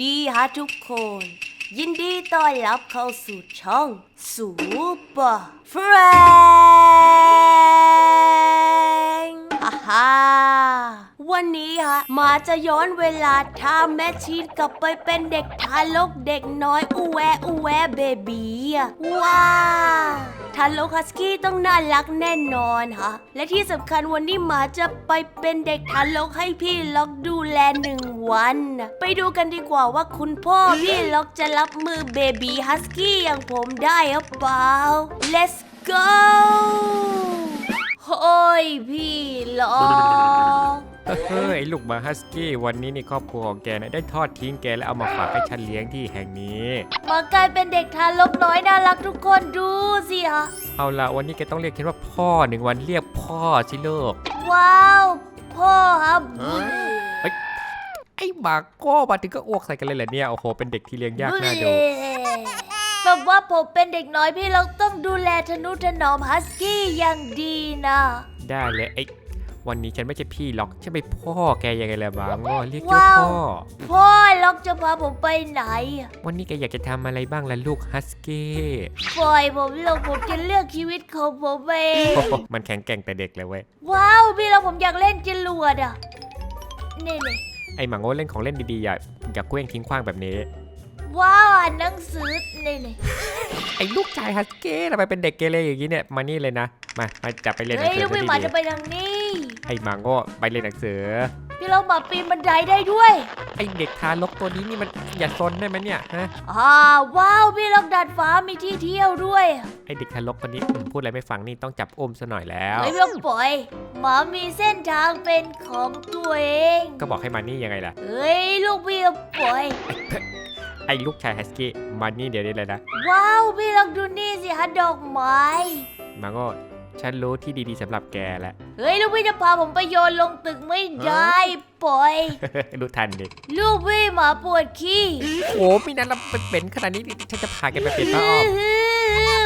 ดีฮะทุกคน ยินดีต้อนรับเข้าสู่ช่องสูปอร์เฟรนฮ่าฮ่า วันนี้ฮะหมาจะย้อนเวลาถ้าแม่ชีดกลับไปเป็นเด็กทารกเด็กน้อยอูแวอูแวเบบีอะว้าทารกฮัสกี้ต้องน่ารักแน่นอนฮะและที่สำคัญวันนี้หมาจะไปเป็นเด็กทารกให้พี่ล็อกดูแลหนึ่งวันน่ะไปดูกันดีกว่าว่าคุณพ่อพี่ล็อกจะรับมือเบบีฮัสกี้อย่างผมได้หรือเปล่า let's go โอ้ยพี่ล็อก เฮ้ยลูกหมาฮัสกี้วันนี้นี่ครอบครัวของแกนะได้ทอดทิ้งแกแล้วเอามาฝากให้ฉันเลี้ยงที่แห่งนี้มากลายเป็นเด็กทารกน้อยน่ารักทุกคนดูสิฮะเอาละวันนี้แกต้องเรียกฉันว่าพ่อหนึ่งวันเรียกพ่อสิลูกว้าว พ่อครับไอ้หมาโก้มาถึงก็อ้วกใส่กันเลยเหรอเนี่ยโอ้โหเป็นเด็กที่เลี้ยงยากน่าดูแบบว่าผมเป็นเด็กน้อยพี่เราต้องดูแลทนุถนอมฮัสกี้อย่างดีนะ ได้เลยไอ้ วันนี้ฉันไม่ใช่พี่หรอกฉันเป็นพ่อแกยังไงล่ะหมาโง่เรียกเจ้าว้าว พ่อ พ่อล็อกจะพาผมไปไหน วันนี้แกอยากจะทำอะไรบ้างล่ะลูกฮัสกี้ปล่อยผมลงผมจะเลือกชีวิตของผมเองโอ้โหมันแข็งแกร่งแต่เด็กเลยเว้ย ว้าวพี่เราผมอยากเล่นจรวดอะนี่นี่ไอ้หมาโง่เล่นของเล่นดีๆ อย่าอย่าเคว้งทิ้งขว้างแบบนี้ ว้าวอ่านหนังสือนี่นี่ไอ้ลูกชายฮัสกี้ทำไมเป็นเด็กเกเรอย่างนี้เนี่ย มานี่เลยนะ มา มาจับไปเรียนหนัเฮ้งยสืลูอกพี่ดีหมาจะไปทางนี้ ๆไอ้หมาโง่ไปเรียนหนังสือ พี่เราหมาปีนบันไดได้ด้วยไอ้เด็กทารกตัวนี้นี่มันอย่าซนได้ไหมเนี่ยฮะอ่าว้าวพี่เราดัดฟ้ามีที่เที่ยวด้วยไอ้เด็กทารกคนนี้อืมพูดอะไรไม่ฟังนี่ต้องจับอุ้มซะหน่อยแล้ว เฮ้ยพี่เราปล่อยหมามีเส้นทางเป็นของตัวเองก็บอกให้มานี่ยังไงล่ะ เฮ้ยลูกพี่เราปล่อย ไอ้ลูกชายฮัสกี้มานี่เดี๋ยวนี้เลยนะว้าวพี่ลองดูนี่สิฮะดอกไม้หมาโง่ ฉันรู้ที่ดีๆสำหรับแกแล้ว เฮ้ยลูกพี่จะพาผมไปโยนลงตึกไม่ได้ปล่อย รู้ทันดิลูกพี่หมาปวดขี้โอ้มีนั้นเราเป็นขนาดนี้นี่ฉันจะพาแกไปเปลี่ยนผ้าอ้อม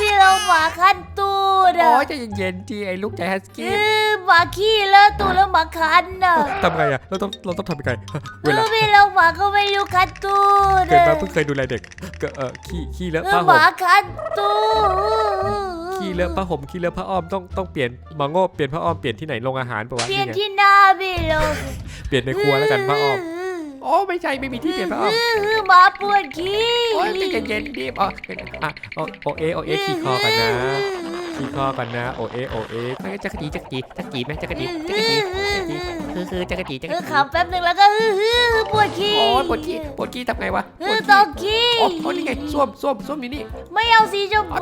พี่เราหมาคันตูดโอ้อะยใจะเย็นๆทีไอ้ลูกชายฮัสเอกี้อหมาขี้แล้วตูดแล้วหมาคันน่ะทำไงอะเราต้องเราต้องทำยังไงเอเวลาอพี่เราหมาก็ไม่รู้คันตูดเกิดอะมาเพิ่งเคยดูแลเด็กก็เออขี้ขี้เลอะเอผ้าอหห่มมาคันตูด ขี้เลอะผ้าห่มขี้เลอะผ้าอ้อมต้องต้องเปลี่ยนมาโง่เปลี่ยนผ้าอ้อมเปลี่ยนที่ไหนโรงอาหารปะวะเปลี่ยนนี่ไงที่หน้าพี่เราเปลี่ยนในครัวแล้วกันผ้าอ้อม โอ้ไม่ใช่ไม่มีที่เปลี่ยนผ้าอ้อมหมาปวดขี้โอ้ยใจเย็นๆดิอ๋ออะโอโอเอโอเอขี่คอกันนะขี่คอกันนะโอเอโอเอจักรจีจักรจีจักรจีไหมจักรจีจักรจีจักรจีคือคือจักรจีจักรเออจีขำแป๊บหนึ่งแล้วก็ฮือฮือปวดขี้โอ้ยปวดขี้ปวดขี้ทำไงวะเอปวอดตขี้กขี้โอ้โอ้นี่ไงส้วมส้วมส้วมอยู่นี่ไม่เอาสีชมพู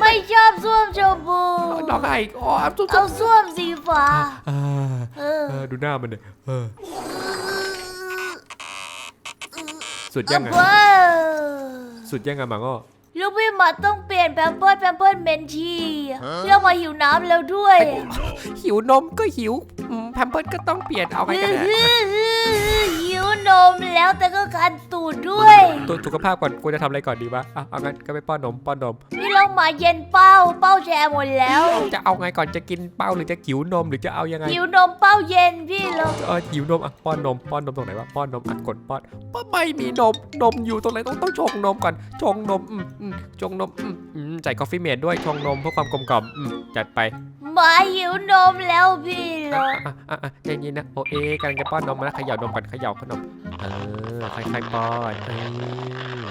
ไม่ชอบส้วมชมพูน้องไอ้อ๋อส้วมส้เอาวมส้วมสีฟ้าอ่าเออเออดูหน้ามันเลยเออ สุดเอยัองไงเบ้อสุดยังไงหมาง้อ ลูกพี่หมาต้องเปลี่ยนแพมเพิร์ดแพมเพิร์ดเมนชีเรื่องมาหิวน้ำแล้วด้วยหิวนมก็หิวแพมเพิร์ดก็ต้องเปลี่ยนเอาไงกันฮืเนี่ยอฮือหิว นมแล้วแต่ก็คันตูดด้วยตัวสุขภาพก่อนกูจะทำอะไรก่อนดีวะอะเอางั้นก็ไปป้อนนมป้อนนม นี่ลองหมาเย็นเป้าเป้าแชร์หมดแล้วจะเอาไงก่อนจะกินเป้าหรือจะหิวนมหรือจะเอายังไงหิวนมเป้าเย็นพี่ลองเออหิวนมอะป้อนนมป้อนนมตรงไหนวะป้อนนมอะกดป้อนป้าไม่มีนมนมอยู่ตรงไหนต้องต้องชงนมก่อนชงนมอืมอืมชงนมอืมอืมใส่กาแฟเมดด้วยชงนมเพื่อความกลมกล่อมอืมจัดไป หมาหิวนมแล้วพี่ลองอะอะอะใจเย็นนะโอเอกำลังจะป้อนนมมาแล้วเขย่านมก่อนเขย่าขนม เออค่อยๆป้อนเออ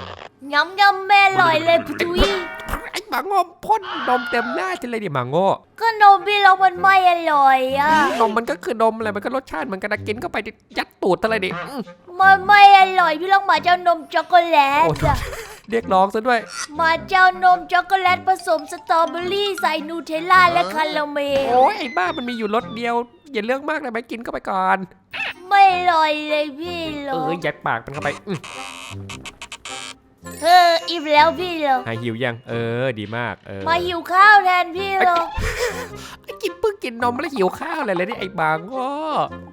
ย้ำย้ำแม่ลอยเลยพุยไอ้หมาโง่พ่นนมเต็มหน้าฉันเลยดิหมาโง่ก็นมพี่เรามันไม่อร่อยอะนมมันก็คือนมอะไรมันก็รสชาติเหมันก็นะกินเข้าไปดิยัดตูดอะไรดิอืมมันไม่อร่อยพี่ลองหมาเจ้านมช็อกโกแลตโอ้อะ เรียกร้องซะด้วยหมาเจ้านมช็อกโกแลตผสมสตรอเบอรี่ใส่นูเทลล่าและคาราเมล โอ้ยไอ้บ้ามันมีอยู่รสเดียว อย่าเรื่องมากเลยไหมกินเข้าไปก่อน ไม่อร่อยเลยพี่ลเอองอยัดปากมันเข้าไปอืมเอออิ่มแล้วพี่ลองหายหิวยัง เออ ดีมาก เออ มาหิวข้าวแทนพี่ลองไอ้กินเพิ่งกินนมแล้วหิวข้าวเลยเลยนี่ไอ้บางง้อ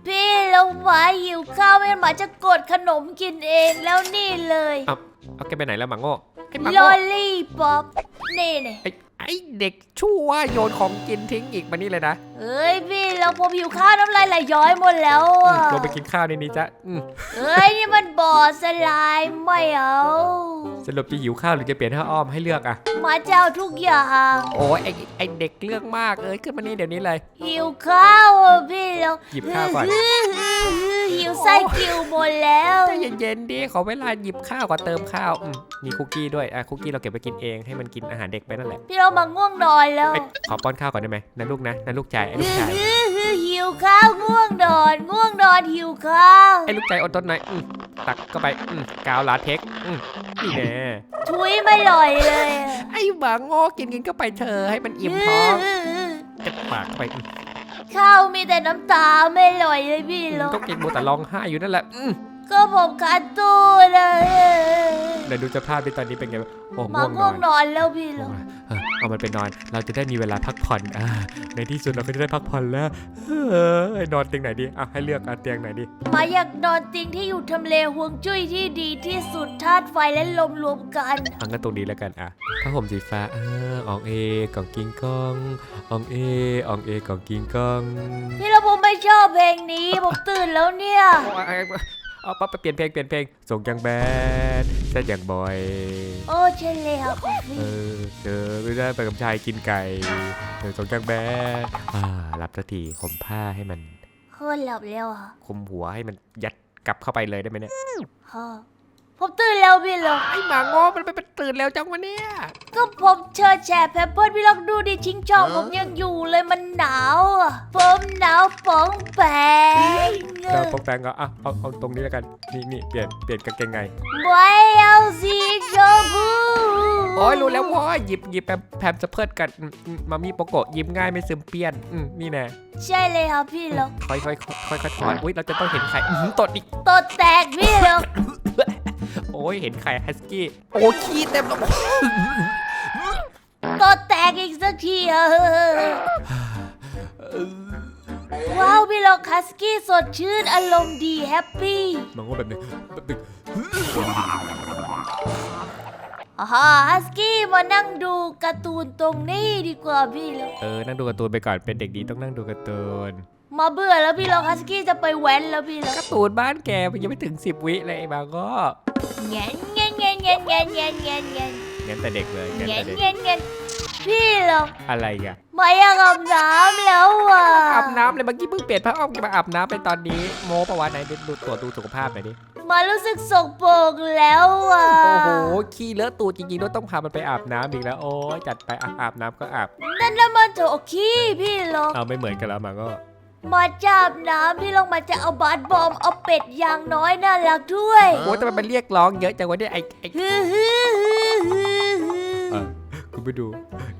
พี่ลองหมาหิวข้าวไม่งั้นหมาจะกดขนมกินเองแล้วนี่เลย เอาแกไปไหนแล้วหมาง้อไอ้หมาลง้ออลี่ป๊อปนี่เนี่ยไอ้ไอเด็กชั่วโยนของกินทิ้งอีกมานี่เลยนะเอ้ยพี่เราผมหิวข้าวน้ำลายไหลย้อยหมดแล้วอือะมลงไปกินข้าวในนี้จ้ะอืมเอ้ยนี่มันบ่อสลายไม่เอาสรุปจะหิวข้าวหรือจะเปลี่ยนท่าอ้อมให้เลือกอะมาเจ้าทุกอย่างโอ้ยไอไอเด็กเลือกมากเอ้ยขึ้นมานี่เดี๋ยวนี้เลย หิวข้าวอะพี่เราหยิบข้าวก่อน หิวไส้กิวหมดแล้วใจเย็นๆดิขอเวลาหยิบข้าวก่อนเติมข้าวอืมมีคุกกี้ด้วยอะคุกกี้เราเก็บไปกินเองให้มันกินอาหารเด็กไปนั่นแหละพี่เรามาง่วงนอนแล้ว เอ้ยขอป้อนข้าวก่อนได้ไหมนะลูกนะนะลูกชายไอ้ลูกชายหิวข้าวง่วงนอนง่วงนอนหิวข้าวไอ้ลูกชายอดทนหน่อยอืมตักเข้าไปอืมกาวลาเทคอืมนี่แน่ทุยไม่ลอยเลยไอ้หมาโง่กินกินเข้าไปเธอให้มันอิ่มท้องจะปากเข้าไปอืมข้าวมีแต่น้ำตาไม่ลอยเลยพี่เราก็กินหมดแต่ร้องไห้อยู่นั่นแหละอืม ก็ผมขาดตู้เลยเดี๋ยวดูสภาพดิตอนนี้เป็นไงวะโอ้มาง่วงนง่อวนงนอนแล้วพี่เราเออ เอามันไปนอน เราจะได้มีเวลาพักผ่อนอ่าในที่สุดเราก็จะได้พักผ่อนแล้วเออนอนเตียงไหนดีอะให้เลือกอะเตียงไหนดีมาอยากนอนเติงที่อยู่ทำเลห่วงจุ้ยที่ดีที่สุดธาตุไฟและลมรวมกันเอางั้นตรงนี้แล้วกันอะผ้าห่มสีฟ้าเอออองเอกล่องกิงกองอองเออองเอกล่องกิงกองพี่เราผมไม่ชอบเพลงนี้ผมตื่นแล้วเนี่ย เอาปั๊บไปเปลี่ยนเพลงเปลี่ยนเพลงส่งยังแบดแซดอย่างบอย โอ้เชนเลยค่ะคุณพี่เออเจอไม่ได้ไปกับชายกินไก่เออส่งยังแบดอ่าหลับสักทีห่มผ้าให้มันโคตรหลับแล้วอะคลุมหัวให้มันยัดกลับเข้าไปเลยได้ไหมเนี่ยฮะ ผมตื่นแล้วพี่เราไอ้หมาโง่มันไปเป็นตื่นแล้วจังวะเนี่ยก็ผมเชิญแชร์แพมเพิร์ดพี่ลองดูดิชิงช่องผมยังอยู่เลยมันหนาวอะผมหนาวป๋องแปงเราปองแปงก็อะเอาเอาตรงนี้แล้วกันนี่นี่เปลี่ยนเปลี่ยนกางเกงไงไม่เอาสีชมพูโอ้ยรู้แล้วว่าหยิบหยิบแพมแพมจะเพิดกันอืมอืมมามีโปโกะยิ้มง่ายไม่ซึมเปี้ยนอืมนี่แน่ใช่เลยครับพี่เราค่อยค่อยค่อยค่อยถอนอุ้ยเราจะต้องเห็นไข่อื้อหือตดอีกตัวแตกพี่เราโอ้ยเห็นไข่ฮัสกี้ โอ้ขี้เต็มแล้วตัวแตกอีกสักทีเออว้าวพี่เราคัสกี้สดชื่นอารมณ์ดีแฮปปี้มันก็แบบนึงแบบนึงอ่าฮะฮัสกี้มานั่งดูการ์ตูนตรงนี้ดีกว่าพี่เราเออ นั่งดูการ์ตูนไปก่อน เป็นเด็กดีต้องนั่งดูการ์ตูน มาเบื่อแล้วพี่เราฮัสกี้จะไปแว้นแล้วพี่เราการ์ตูนบ้านแกมันยังไม่ถึง10วิเลยไอ้บางก็ เงี้ยเงี้ยเงี้ยเงี้ยเงี้ยเงี้ยเงี้ยเงี้ยงั้นแต่เด็กเลยงั้นเงี้ยแต่เด็กเงี้ยเงี้ยพี่เราอะไรอะมาอยากอาบน้ำแล้วอะอาบน้ำเลยเมื่อกี้เพิ่งเปลี่ยนผ้าอ้อมจะมาอาบน้ำไปตอนนี้ โมประวัติไหนดูดูตรวจดูสุขภาพหน่อยดิมารู้สึกสกปรกแล้วอะโอ้โหขี้เลอะตูดจริงๆด้วยต้องพามันไปอาบน้ำอีกแล้วโอ้ยจัดไปอะอาบน้ำก็อาบนั่นน่ะมันโถขี้พี่เราเอาไม่เหมือนกันแล้วมาก็ มาจับน้ำพี่ลงมาจะเอาบาสบอมเอาเป็ดอย่างน้อยน่ารักด้วย โอ้ยแต่มันเรียกร้องเยอะจังวะเนี่ยไอ้ไอ้ ฮือฮือฮือฮือฮืเอออคุณ ไปดู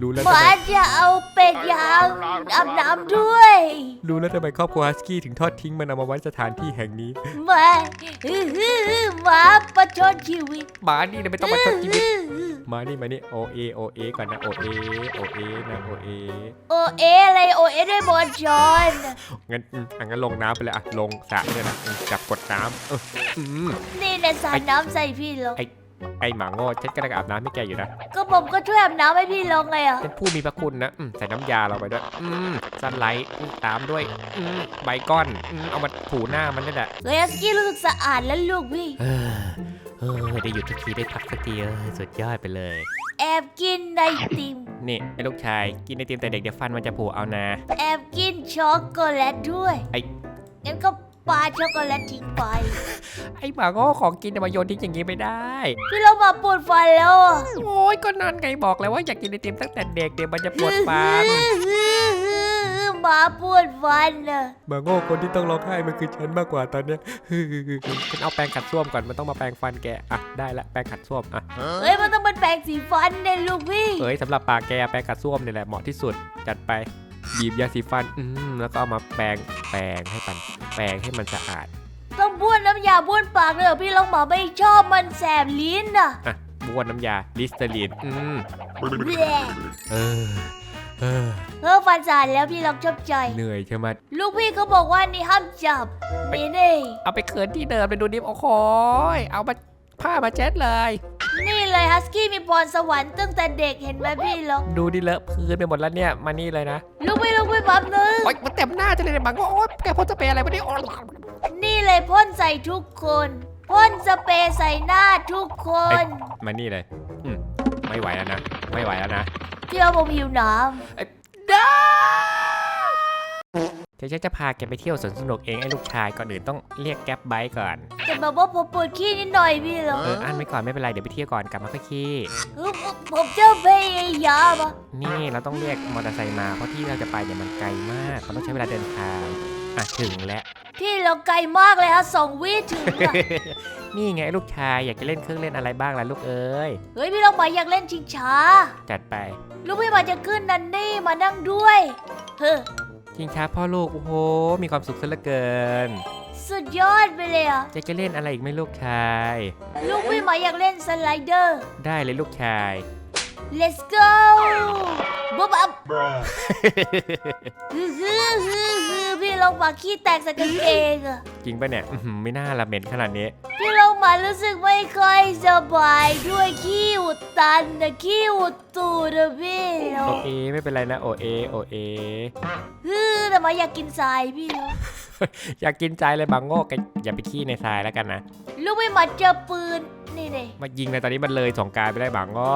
รู้แล้วหทำมาไมจะเอาเป็ดอย่างอาบน้ำด้วยรู้แล้วทำไมครอบครัวฮัสกี้ถึงทอดทิ้งมันเอามาไว้สถานที่แห่งนี้ หมาฮือฮือฮือหมาประชดชีวิตหมานี่เนี่ยไม่ต้องมาทดชีวิตฮือฮือมานี่มานี่โอเอโอเอก่อนนะโอเอโอเอนะโอเอโอเออะไรโอเอด้วยบอลชอนงั้นอืมอะงั้นลงน้ำไปเลยอะลงสระเลยนะอืมจับกดน้ำเอออืมนี่ในสาดน้ำใส่พี่ลงไอ หมาโง่ฉันก็ได้อาบน้ำให้แกอยู่นะก็ผมก็ช่วยอาบน้ำให้พี่ลงไงอะเป็นผู้มีพระคุณนะอืมใส่น้ำยาเราไปด้วย อืมซันไลท์อืมตามด้วยอืมใบก้อนอืมเอามาถูหน้ามันนั่นแหละเลยสกี้รู้สึกสะอาดแล้วลูกพี่ เออเออได้หยุดสักทีได้พักสักทีเออสุดยอดไปเลย แอบกินไอติม นี่ไอ้ลูกชายกินไอติมแต่เด็กเดี๋ยวฟันมันจะผุเอานะ แอบกินช็อกโกแลตด้วย ไอ้ งั้นก็ ปาช็อกโกแลตทิ้งไป ไอ้หมาโง่ของกินจะมาโยนทิ้งอย่างนี้ไม่ได้ พี่เรามาปวดฟันแล้วอะโอ้ยก็นั่นไงบอกแล้วว่าอยากกินไอติมตั้งแต่เด็กเดี๋ยวมันจะปวดฟันหมาปวดฟันอะหมาโง่คนที่ต้องร้องไห้มันคือฉันมากกว่าตอนเนี้ย ฉันเอาแปรงขัดส้วมก่อนมันต้องมาแปรงฟันแกอะได้ละแปรงขัดส้วมอะเฮ้ยมันต้องเป็นแปรงสีฟันเนี่ยลูกพี่เอ้ยสำหรับปากแกแปรงขัดส้วมนี่แหละเหมาะที่สุดจัดไป บีบยาสีฟัน อืมแล้วก็เอามาแปรงแปรงให้มันแปรงให้มันสะอาดต้องบ้วนน้ำยาบ้วนปากเลยเหรอพี่ลองหมาไม่ชอบมันแสบลิ้นอะอะบ้วนน้ำยาลิสเตอรีนอืมแหละเออเออเออฟันสานแล้วพี่ลองชอบใจ เหนื่อยใช่ไหมลูกพี่เขาบอกว่านี่ห้ามจับนี่นี่เอาไปเขินที่เดิมไปดูดิโอ้โหยเอามาผ้ามาเช็ดเลย นี่เลยฮัสกี้มีพรสวรรค์ตั้งแต่เด็กเห็นไหมพี่ล็อกดูดิเลอะพื้นไปหมดแล้วเนี่ย มานี่เลยนะ ลุกไปลุกไปแป๊บนึง โอ๊ยมันเต็มหน้าจะเลยเนี่ยบังว่าโอ๊ยแกพ่นจะเป็นอะไรวะเนี่ยโอ๊ยนี่เลยพ่นใส่ทุกคนพ่นสเปรย์ใส่หน้าทุกคน มานี่เลยอืมไม่ไหวแล้วนะ ไม่ไหวแล้วนะ พี่เอาผมหิวน้ได้เดี๋ยวฉันจะพาแกไปเที่ยวสวนสนุกเองไอ้ลูกชายก่อนอื่นต้องเรียกแก๊ปไบค์ก่อนำแต่แบบว่าผมปวดขี้นิดหน่อยพี่ล็อกเอออันไว้ก่อนไม่เป็นไรเดี๋ยวไปเที่ยวก่อนกลับมาค่อยขี่เออผมผมจะพยายามอะนี่เราต้องเรียกมอเตอร์ไซค์มาเพราะที่เราจะไปเนี่ยมันไกลมากมันต้องใช้เวลาเดินทางอะถึงแล้วพี่เราไกลมากเลยฮะสองวิถึงอะ นี่ไงลูกชายอยากจะเล่นเครื่องเล่นอะไรบ้างล่ะลูกเอ้ยเฮ้ยพี่เราไปอยากเล่นชิงช้า จัดไป ลูกพี่มาจะขึ้นนันนี่มานั่งด้วย เฮ้อ ชิงช้าพ่อลูก โอ้โห มีความสุขซะเหลือเกิน สุดยอดไปเลยอะจะจะเล่นอะไรอีกไหมลูกชาย ลูกพี่มาอยากเล่นสไลเดอร์ ได้เลยลูกชาย let's go บ๊อบอัพฮือฮือฮือฮือพี่เรามาขี้แตกใส่กางเกงอะจริงปะเนี่ยอื้อหือไม่น่าละเหม็นขนาดนี้ พี่เรา มารู้สึกไม่ค่อยสบายด้วยขี้อุดตันนะขี้อุดตูดอะพี่เราโอเอไม่เป็นไรนะโอเอโอเอฮือแต่มาอยากกินทรายพี่เราอยากกินใจเลยบางโง่แกอย่าไปขี้ในทรายแล้วกันนะลูกพี่มาเจอปืนนี่เลยมายิงในตอนนี้มันเลยสงกรารไปได้บางโง่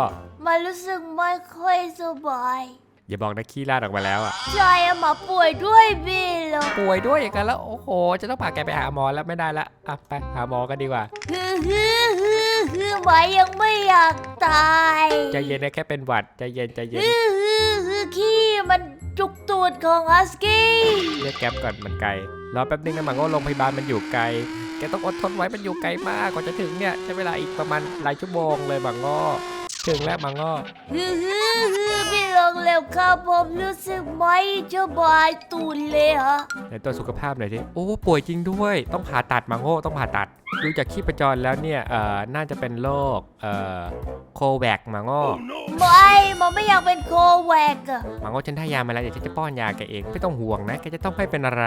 มารู้สึกไม่ค่อยสบาย อย่าบอกนะขี้ลาดออกมาแล้วอะใจอะหมาป่วยด้วยพี่เราป่วยด้วยอย่างนั้นแล้วโอ้โห จะต้องพาแกไปหาหมอแล้วไม่ได้ละอะไปหาหมอกันดีกว่าฮือฮือฮือฮือหมายังไม่อยากตายใจเย็นนะแค่เป็นหวัดใจเย็นใจเย็นฮือฮือฮือขี้มันจุกตูดของฮัสกี้เรียกแก๊ปก่อนมันไกลรอแป๊บนึงนะบางโง่โรงพยาบาลมันอยู่ไกลแกต้องอดทนไว้มันอยู่ไกลมากกว่าจะถึงเนี่ยใช้เวลาอีกประมาณหลายชั่วโมงเลยบางโง่ถึงแล้วบางโง่ฮือฮือฮือพี่ ลองเร็วครับผมรู้สึกไม่สบายตูดเลยฮะในตัวจสุขภาพหน่อยสิโอ้ ป่วยจริงด้วย ต้องผ่าตัดบางโง่ ต้องผ่าตัด ดูจากชีพจรแล้วเนี่ย เอ่อ น่าจะเป็นโรค เอ่อ โคแวกบางโง่ ไม่หมันไม่อยากเป็นโคแวกอะบางโง่ฉันได้ยามาแล้วเดี๋ยวฉันจะป้อนยาแกเอง ไม่ต้องห่วงนะ แกจะต้องไม่เป็นอะไร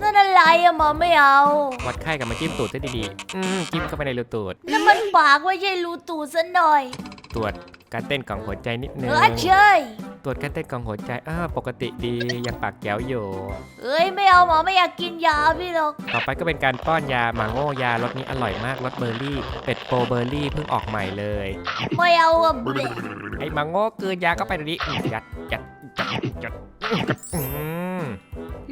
นั่นอะไรอะหมาไม่เอาวัดไข้กับมาจิ้มตูดได้ดีๆ อืมจิ้มเข้าไปในรูตูด นั่นมันปากไม่ใช่รูตูดซะหน่อย ตรวจ การเต้นของหัวใจนิดนึงเออใช่ตรวจการเต้นของหัวใจอ้าวปกติดียังปากแก้วอยู่เอ้ยไม่เอาหมาไม่อยากกินยาพี่หรอกต่อไปก็เป็นการป้อนยาหมาโง่ยารสนี้อร่อยมากรสเบอร์รี่ เป็ดโปรเบอร์รี่เพิ่งออกใหม่เลยไม่เอาอะเบลไอ้หมาโง่กลืนยาเข้าไปเดี๋ยวนี้อืมยัดยัดยัดยัดอืม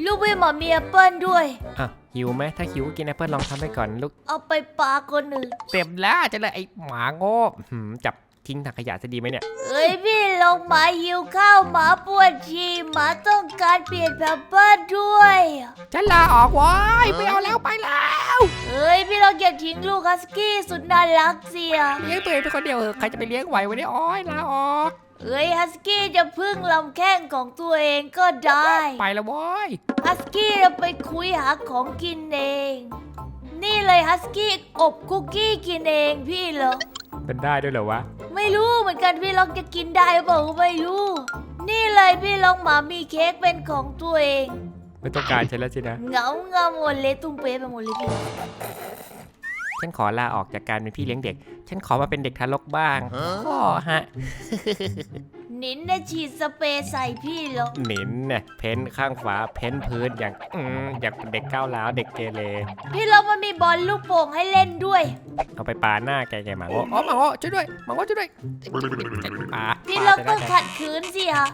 ลูกพี่หมามีแอปเปิ้ลด้วยอะหิวไหมถ้าหิวกินแอปเปิลลองทำไปก่อนลูกเอาไปปาคนอื่นเต็มแล้วจะเลยไอ้หมาโง่หืมจับ ทิ้งถังขยะจะดีไหมเนี่ย เอ้ยพี่ลงหมาหิวข้าวหมาปวดฉี่หมาต้องการเปลี่ยนแพมเพิร์สด้วยฉันลาออกว้ายไม่เอาแล้วไปแล้วเอ้ยพี่ลองอย่าทิ้งลูกฮัสกี้สุดน่ารักเสียเลี้ยงตัวเองเป็นคนเดียวเออใครจะไปเลี้ยงไหววันนี้อ้อยลาออก เอ้ยฮัสกี้จะพึ่งลำแข้งของตัวเองก็ได้ไปแล้วว้ยฮัสกี้จะไปคุยหาของกินเอง นี่เลยฮัสกี้อบคุกกี้กินเองพี่เหรอเป็นได้ด้วยเหรอวะ ไม่รู้เหมือนกันพี่ล็อกจะกินได้หรือเปล่าก็ไม่รู้ นี่เลยพี่ล็อกหมามีเค้กเป็นของตัวเอง ไม่ต้องการฉันแล้วสินะ เหงาเงาหมดเลยตุ้มเป๊ะไปหมดเลยพี่ฉันขอลาออกจากการเป็นพี่เลี้ยงเด็ก ฉันขอมาเป็นเด็กทารกบ้างพ่อฮะ นินได้ฉีดสเปรย์ใส่พี่หรอ หนินเนี่ยเพ้นข้างฝาเพ้นพื้นอย่างอืมอย่างเด็กก้าวล้วเด็กเกเรพี่เรามันมีบอลลูกโป่งให้เล่นด้วย เอาไปปาหน้าแกแกมังอ๋อมังอ๋อช่วยด้วยมังอ๋อช่วยด้วยปาพี่เราปาต้องขัดขืนสิฮะ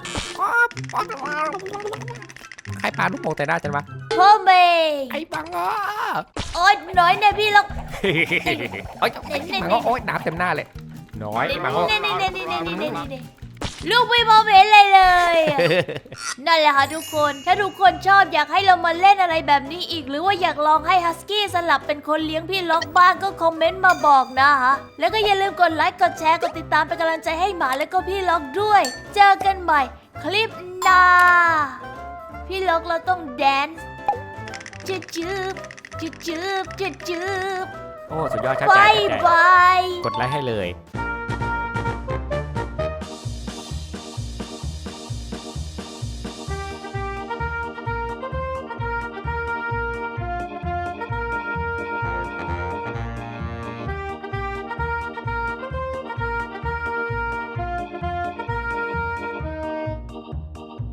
ใครปาลูกโป่งแต่หน้าฉันวะพ่อเมย์ไอ้บังอ๋ะโอ๊น้อยเนี่ยพี่เรา โอ้ยหมาง่โอ้ยน้ำเต็มหน้าเลยน้อยหมางอ๋อ ลูกไม่มองเห็นเลยเลยอะนั่นแหละค่ะทุกคน ถ้าทุกคนชอบอยากให้เรามาเล่นอะไรแบบนี้อีก หรือว่าอยากลองให้ฮัสกี้สลับเป็นคนเลี้ยงพี่ล็อกบ้างก็คอมเมนต์มาบอกนะฮะ แล้วก็อย่าลืมกดไลค์กดแชร์กดติดตามเป็นกำลังใจให้หมาแล้วก็พี่ล็อกด้วย เจอกันใหม่ คลิปหน้าพี่ล็อกเราต้องแดนซ์จืบจืบจืบจืบจืบจืบโอ้ สุดยอดชาบาใจยชาใจบาย กดไลค์ให้เลยบ